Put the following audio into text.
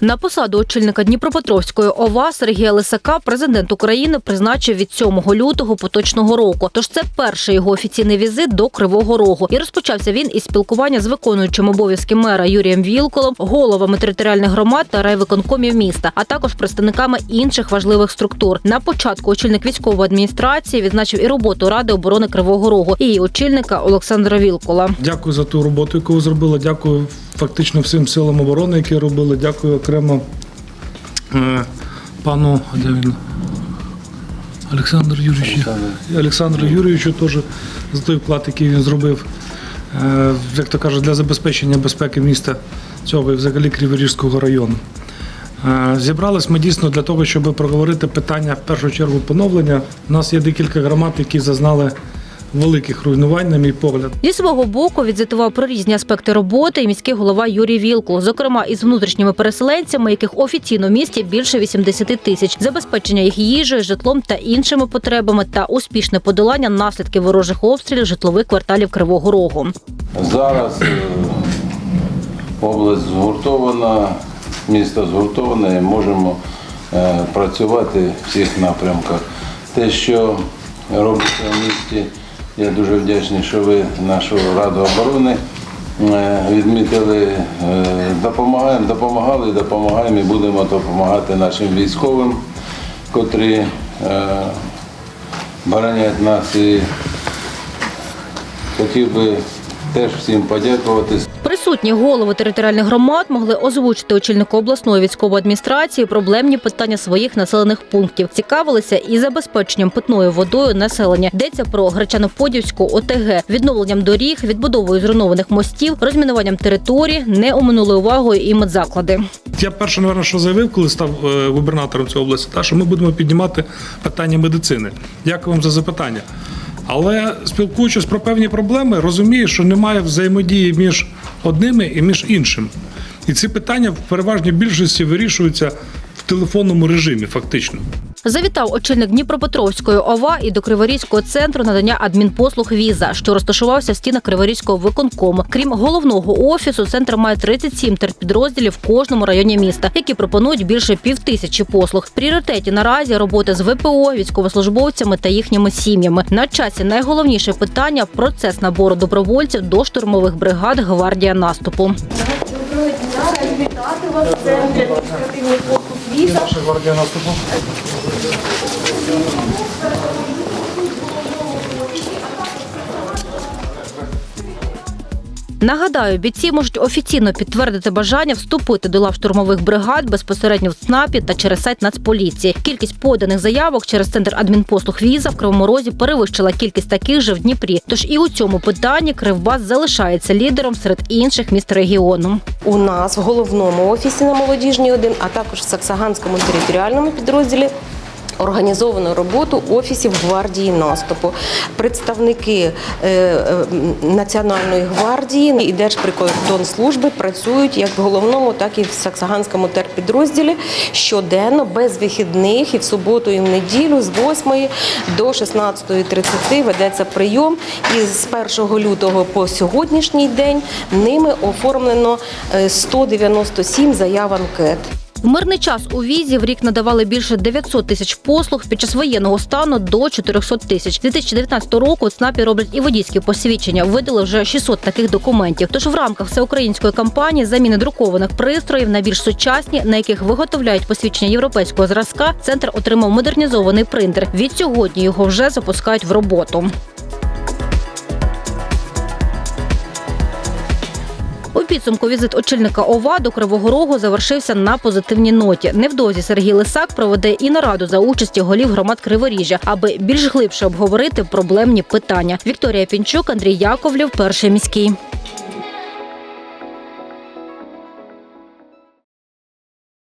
На посаду очільника Дніпропетровської ОВА Сергія Лисака президент України призначив від 7 лютого поточного року. Тож це перший його офіційний візит до Кривого Рогу. І розпочався він із спілкування з виконуючим обов'язки мера Юрієм Вілколом, головами територіальних громад та райвиконкомів міста, а також представниками інших важливих структур. На початку очільник військової адміністрації відзначив і роботу Ради оборони Кривого Рогу і її очільника Олександра Вілкола. Дякую за ту роботу, яку ви зробили. Дякую фактично всім силам оборони, які робили. Дякую окремо е, пану де він? Олександр Юрійович. Олександру Юрійовичу теж за той вклад, який він зробив, е, як то кажуть, для забезпечення безпеки міста цього і взагалі Криворізького району. Е, Зібрались ми дійсно для того, щоб проговорити питання в першу чергу поновлення. У нас є декілька громад, які зазнали великих руйнувань, на мій погляд. Зі свого боку відзвітував про різні аспекти роботи і міський голова Юрій Вілкул, зокрема із внутрішніми переселенцями, яких офіційно в місті більше 80 тисяч, забезпечення їх їжею, житлом та іншими потребами, та успішне подолання наслідків ворожих обстрілів житлових кварталів Кривого Рогу. Зараз е, область згуртована, місто згуртоване і можемо е, працювати в всіх напрямках. Те, що робиться в місті, я дуже вдячний, що ви нашу Раду оборони е, відмітили. Е, Допомагаємо, допомагали, допомагаємо і будемо допомагати нашим військовим, котрі е, боронять нас і хотів би теж всім подякувати. Присутні голови територіальних громад могли озвучити очільнику обласної військової адміністрації проблемні питання своїх населених пунктів. Цікавилися і забезпеченням питною водою населення. Йдеться про Гречано-Подівську ОТГ, відновленням доріг, відбудовою зруйнованих мостів, розмінуванням територій, не оминули увагою і медзаклади. Я перше, напевно, що заявив, коли став е, губернатором цієї області, та, що ми будемо піднімати питання медицини. Дякую вам за запитання. Але спілкуючись про певні проблеми, розумію, що немає взаємодії між одними і між іншим. І ці питання в переважній більшості вирішуються в телефонному режимі, фактично. Завітав очільник Дніпропетровської ОВА і до Криворізького центру надання адмінпослуг віза, що розташувався в стінах Криворізького виконкому. Крім головного офісу, центр має 37 терпідрозділів в кожному районі міста, які пропонують більше півтисячі послуг. В пріоритеті наразі робота з ВПО, військовослужбовцями та їхніми сім'ями. На часі найголовніше питання процес набору добровольців до штурмових бригад гвардія наступу. Доброго дня, вітати вас в центрі адміністративних послуг віза. Нагадаю, бійці можуть офіційно підтвердити бажання вступити до лав штурмових бригад безпосередньо в ЦНАПі та через сайт Нацполіції. Кількість поданих заявок через центр адмінпослуг віза в Кривому Розі перевищила кількість таких же в Дніпрі. Тож і у цьому питанні Кривбас залишається лідером серед інших міст регіону. У нас в головному офісі на молодіжній 1, а також в Саксаганському територіальному підрозділі. Організовано роботу офісів гвардії наступу. Представники е, е, Національної гвардії і Держприкордонслужби працюють як в головному, так і в Саксаганському терпідрозділі щоденно, без вихідних і в суботу, і в неділю з 8 до 16.30 ведеться прийом. І з 1 лютого по сьогоднішній день ними оформлено е, 197 заяв анкет. Мирний час у візі в рік надавали більше 900 тисяч послуг, під час воєнного стану до 400 тисяч. З 2019 року ЦНАПі роблять і водійські посвідчення. Видали вже 600 таких документів. Тож в рамках всеукраїнської кампанії заміни друкованих пристроїв на більш сучасні, на яких виготовляють посвідчення європейського зразка, центр отримав модернізований принтер. Від сьогодні його вже запускають в роботу. У підсумку візит очільника ОВА до Кривого Рогу завершився на позитивній ноті. Невдовзі Сергій Лисак проведе і нараду за участі голів громад Криворіжжя, аби більш глибше обговорити проблемні питання. Вікторія Пінчук, Андрій Яковлів, перший міський.